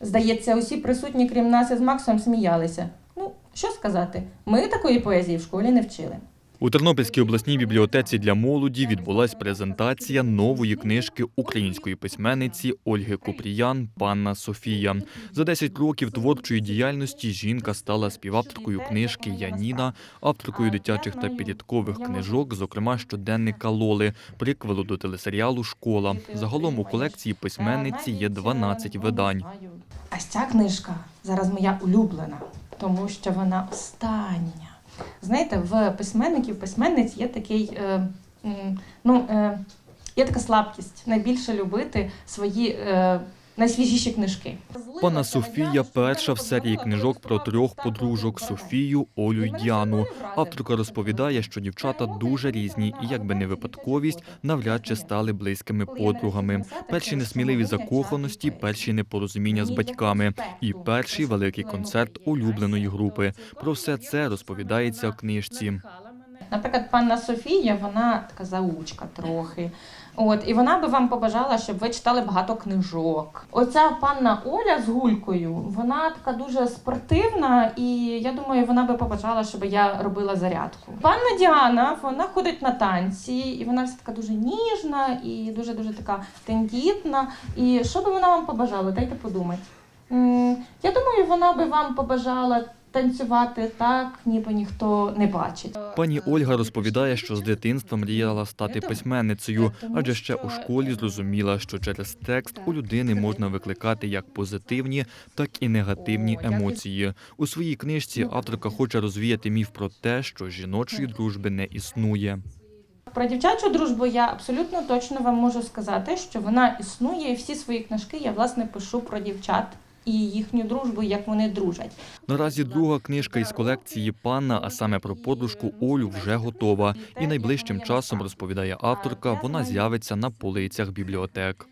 Здається, усі присутні, крім нас із Максом, сміялися. Ну, що сказати, ми такої поезії в школі не вчили. У Тернопільській обласній бібліотеці для молоді відбулась презентація нової книжки української письменниці Ольги Купріян Панна Софія. За 10 років творчої діяльності жінка стала співавторкою книжки Яніна, авторкою дитячих та підліткових книжок, зокрема щоденника Лоли, приквелу до телесеріалу Школа. Загалом у колекції письменниці є 12 видань. А ця книжка зараз моя улюблена, тому що вона остання. Знаєте, в письменників, письменниць є такий, е, ну, е, є така слабкість найбільше любити свої е, найсвіжіші книжки. Пана Софія перша в серії книжок про трьох подружок Софію, Олю й Діану. Авторка розповідає, що дівчата дуже різні, і якби не випадковість, навряд чи стали близькими подругами. Перші несміливі закоханості, перші непорозуміння з батьками і перший великий концерт улюбленої групи. Про все це розповідається у книжці. Наприклад, панна Софія, вона така заучка трохи. От, і вона би вам побажала, щоб ви читали багато книжок. Оця панна Оля з гулькою, вона така дуже спортивна, і я думаю, вона би побажала, щоб я робила зарядку. Панна Діана, вона ходить на танці, і вона вся така дуже ніжна і дуже дуже така тендітна. І що би вона вам побажала? Дайте подумати. Я думаю, вона би вам побажала танцювати так, ніби ніхто не бачить. Пані Ольга розповідає, що з дитинства мріяла стати письменницею, адже ще у школі зрозуміла, що через текст у людини можна викликати як позитивні, так і негативні емоції. У своїй книжці авторка хоче розвіяти міф про те, що жіночої дружби не існує. Про дівчачу дружбу я абсолютно точно вам можу сказати, що вона існує, і всі свої книжки я власне пишу про дівчат і їхню дружбу, як вони дружать. Наразі друга книжка із колекції панна, а саме про подружку Олю, вже готова. І найближчим часом розповідає авторка, вона з'явиться на полицях бібліотек.